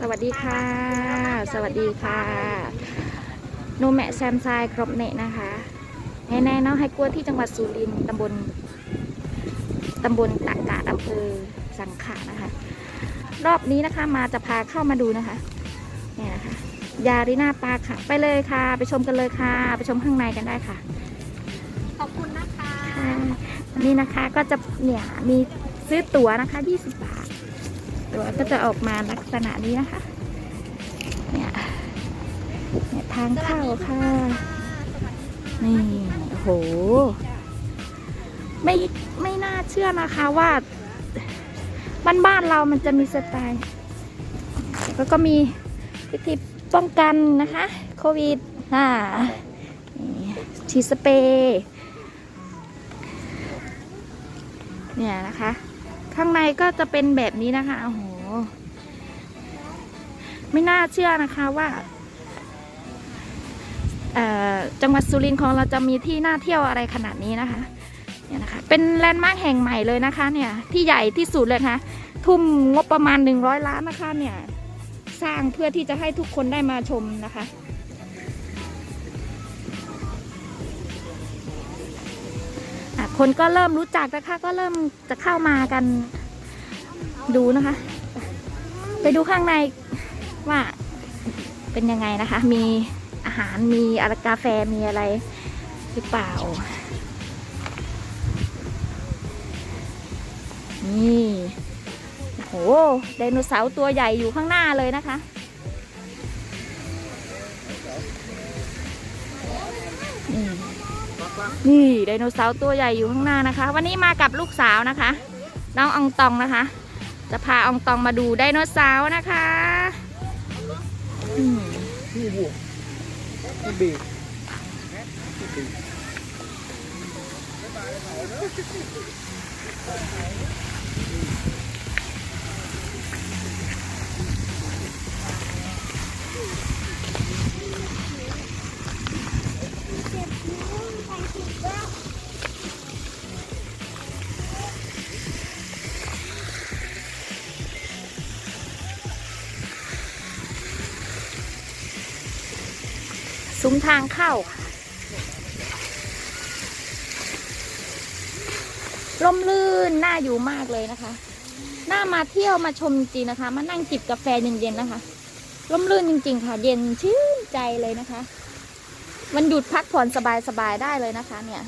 สวัสดีค่ะ สวัสดีค่ะโนแมะแซมซายครบเนะนะคะแน่ๆเนาะให้กลัวที่จังหวัดสุรินทร์ตำบลตำบลตะกาดอำเภอสังขะนะคะ รอบนี้นะคะมาจะพาเข้ามาดูนะคะเนี่ยนะคะยาริน่าปาร์คค่ะ ไปเลยค่ะ ไปชมกันเลยค่ะ ไปชมข้างในกันได้ค่ะ ขอบคุณนะคะค่ะนี่นะคะก็จะเนี่ยมีซื้อตั๋วนะคะ 20 บาท ตัวก็จะออกมาลักษณะนี้นะคะ เนี่ยเนี่ยทางเข้าค่ะ นี่โอ้โห ไม่ไม่น่าเชื่อนะคะว่าบ้านบ้านเรามันจะมีสไตล์แล้วก็มีวิธีป้องกันนะคะ โควิดอ่านี่ฉีดสเปรย์เนี่ยนะคะ ข้างในก็จะเป็นแบบนี้นะคะโอ้โห ไม่น่าเชื่อนะคะว่าจังหวัดสุรินทร์ของเราจะมีที่น่าเที่ยวอะไรขนาดนี้นะคะเนี่ยนะคะ เป็นแลนด์มาร์คแห่งใหม่เลยนะคะ เนี่ยที่ใหญ่ที่สุดเลยค่ะ ทุ่มงบประมาณ 100 ล้านนะคะเนี่ย สร้างเพื่อที่จะให้ทุกคนได้มาชมนะคะคนก็เริ่มรู้จักนะคะ ก็เริ่มจะเข้ามากัน ดูนะคะ ไปดูข้างในว่าเป็นยังไงนะคะ มีอาหารมีอะไรกาแฟมีอะไรหรือเปล่า นี่โอ้โหไดโนเสาร์ตัวใหญ่อยู่ข้างหน้าเลยนะคะ นี่ไดโนเสาร์ตัวใหญ่อยู่ข้างหน้านะคะ วันนี้มากับลูกสาวนะคะ น้องอองตองนะคะ จะพาอองตองมาดูไดโนเสาร์นะคะอืมนี่บวกนี่บีบ ซุ้มทางเข้าค่ะร่มรื่นน่าอยู่มากเลยนะคะน่ามาเที่ยวมาชมจริงนะคะ มานั่งจิบกาแฟเย็นๆนะคะร่มรื่นจริง ๆ ค่ะ เย็นชื่นใจเลยนะคะมันหยุดพักผ่อนสบายๆได้เลยนะคะ เนี่ย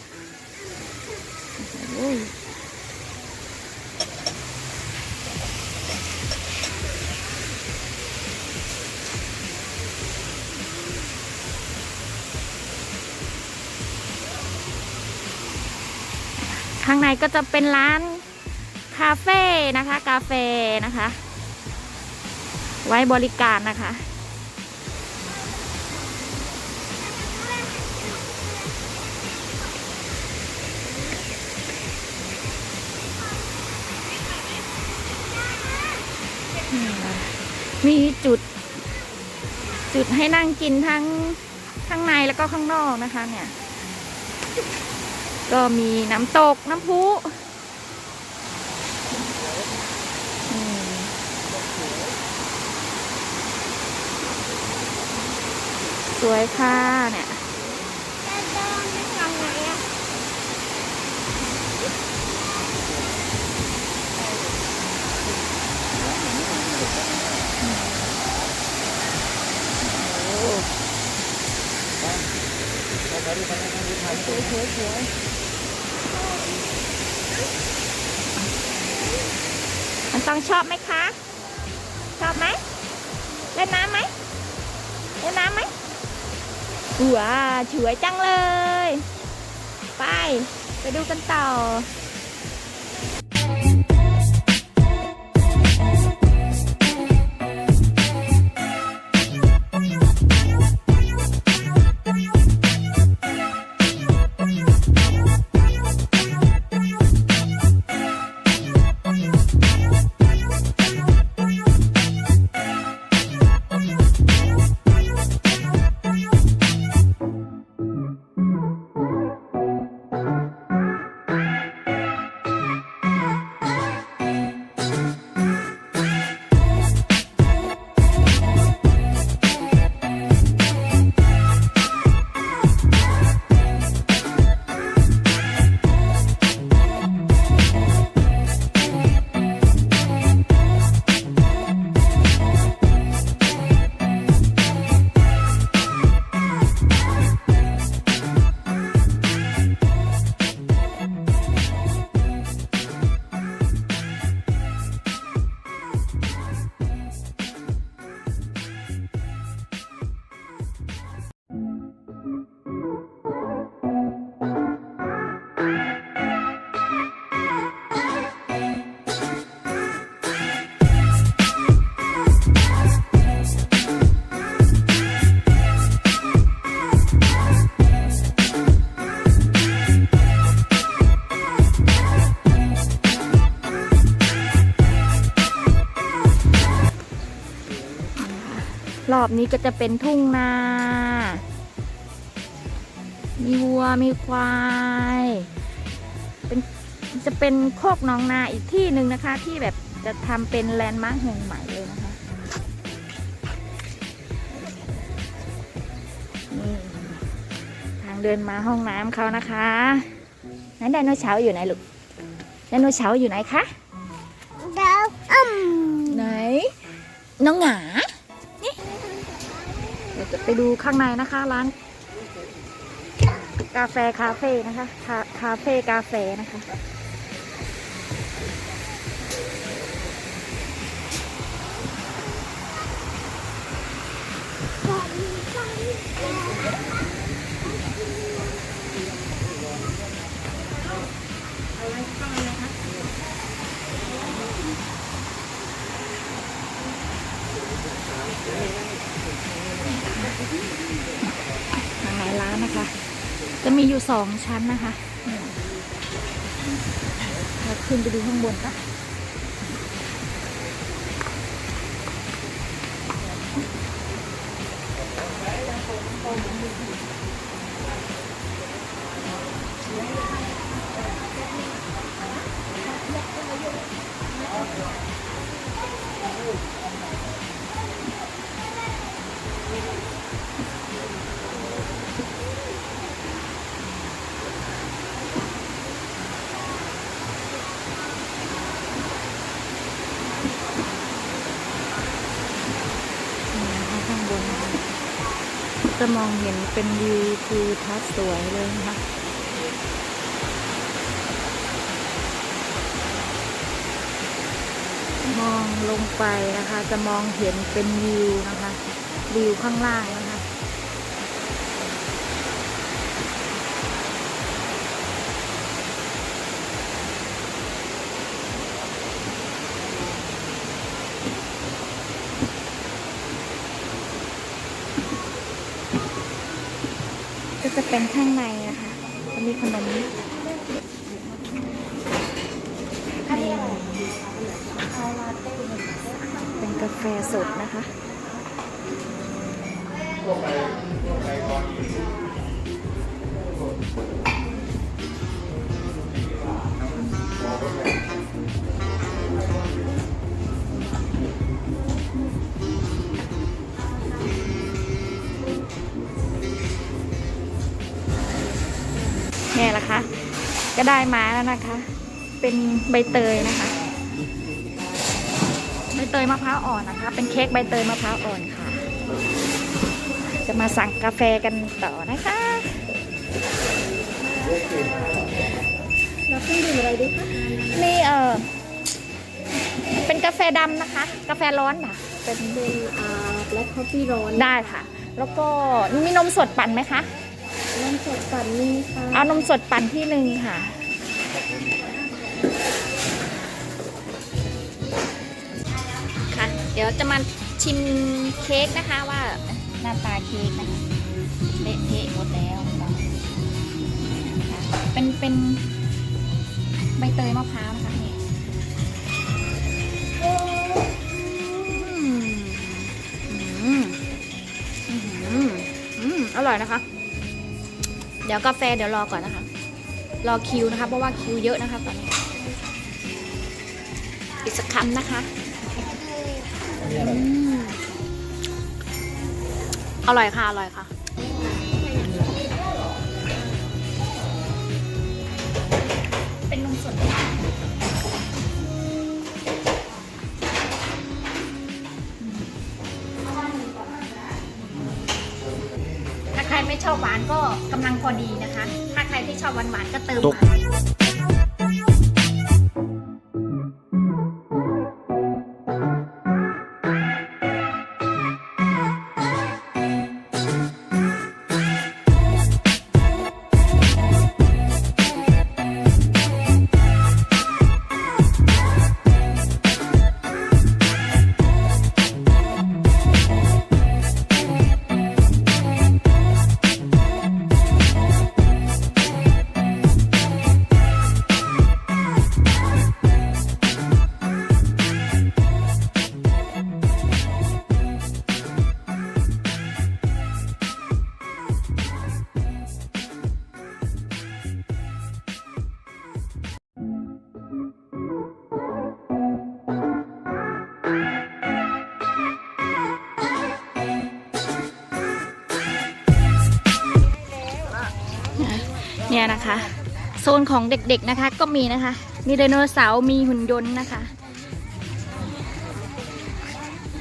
ข้างในก็จะเป็นร้านคาเฟ่นะคะ กาแฟนะคะ ไว้บริการนะคะ มีจุด จุดให้นั่งกินทั้งข้างในแล้วก็ข้างนอกนะคะเนี่ย ก็มีน้ำตกน้ำพุอืมสวยค่ะเนี่ยมันต้องช อบไหมคะ ชอบไหมเล่นน้ำไหมเล่นน้ำไหมว้าสวยจังเลย ไป ไปดูกันต่อ นี้ก็จะเป็นทุ่งนา มีวัว มีควาย เป็นจะเป็นโคกหนองนาอีกที่หนึ่งนะคะ ที่แบบจะทำเป็นแลนด์มาร์คแห่งใหม่เลยนะคะนี่ทางเดินมาห้องน้ำเขานะคะไหนไดโนเสาร์อยู่ไหนลูกไดโนเสาร์อยู่ไหนคะดาวอืมไหน น้องหงานี่เดี๋ยวจะ ไปดูข้างในนะคะร้าน กาแฟคาเฟ่นะคะคาคาเฟ่กาแฟนะคะ ทางในร้านนะคะ จะมีอยู่ สองชั้นนะคะเราขึ้นไปดูข้างบนนะนี่ นะคะข้างบนจะมองเห็นเป็นวิวทิวทัศน์สวยเลยนะคะมองลงไปนะคะ จะมองเห็นเป็นวิวนะคะ วิวข้างล่างนะคะ เป็นข้างในนะคะจะมีขนมเป็นกาแฟสดนะคะเนี่ยแห ก็ได้มาแล้วนะคะ เป็นใบเตยนะคะ ใบเตยมะพร้าวอ่อนนะคะ เป็นเค้กใบเตยมะพร้าวอ่อนค่ะ จะมาสั่งกาแฟกันต่อนะคะแล้วเครื่องดื่มอะไรดีคะนี่เออเป็นกาแฟดำนะคะ กาแฟร้อนค่ะ เป็นเป็นอ่าแบล็คคอฟฟี่ร้อนได้ค่ะ แล้วก็มีนมสดปั่นไหมคะ น้ำสดปั่นนี่ค่ะเอานมสดปั่นที่หนึ่งค่ะ ค่ะ เดี๋ยวจะมาชิมเค้กนะคะว่าหน้าตาเค้กนะคะเละเทะหมดแล้วนะคะเป็นเป็นใบเตยมะพร้าวนะคะนี่อืมอืมอืมอร่อยนะคะ เดี๋ยวกาแฟเดี๋ยวรอก่อนนะคะ รอคิวนะคะ เพราะว่าคิวเยอะนะคะตอนนี้อีกสักคำนะคะอืมอร่อยค่ะ อร่อยค่ะ ชอบหวานก็กำลังพอดีนะคะ ถ้าใครที่ชอบหวานหวานๆก็เติมมา นะคะ โซนของเด็กๆนะคะ ก็มีนะคะ มีไดโนเสาร์มีหุ่นยนต์นะคะ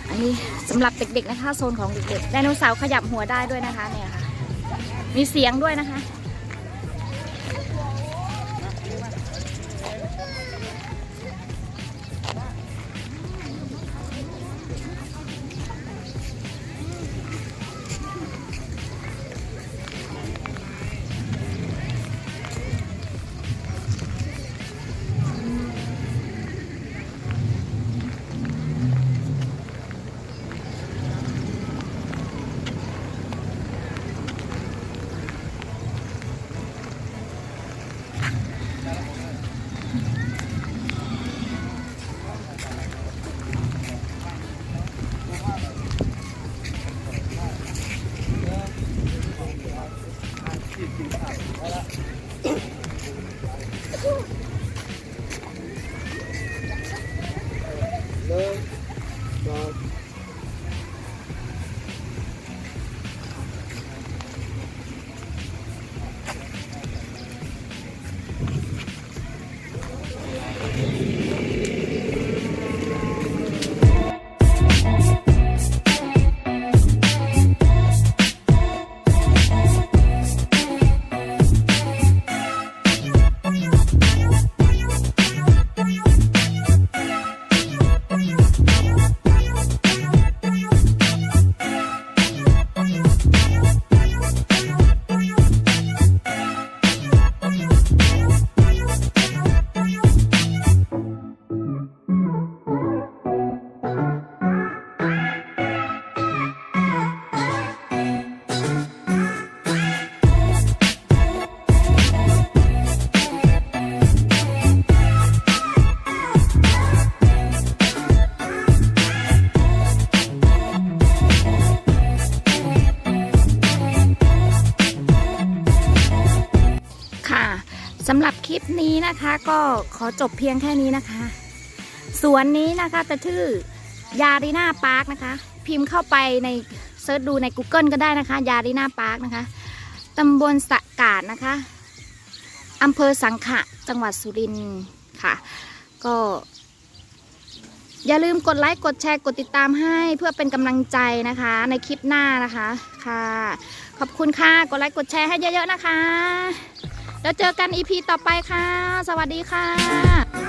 อันนี้สำหรับเด็กๆนะคะ โซนของเด็กๆไดโนเสาร์ขยับหัวได้ด้วยนะคะเนี่ยค่ะมีเสียงด้วยนะคะ รับคลิปนี้นะคะก็ขอจบเพียงแค่นี้นะคะ สวนนี้นะคะจะชื่อยารีนาพาร์คนะคะ พิมพ์เข้าไปในเซิร์ชดูใน Google ก็ได้นะคะ ยารีนาพาร์คนะคะตำบลสะกาดนะคะอำเภอสังขะจังหวัดสุรินทร์ค่ะ ก็ อย่าลืมกดไลค์กดแชร์กดติดตามให้เพื่อเป็นกำลังใจนะคะ ในคลิปหน้านะคะค่ะ ขอบคุณค่ะ กดไลค์กดแชร์ให้เยอะๆนะคะ แล้วเจอกันอีพีต่อไปค่ะ สวัสดีค่ะ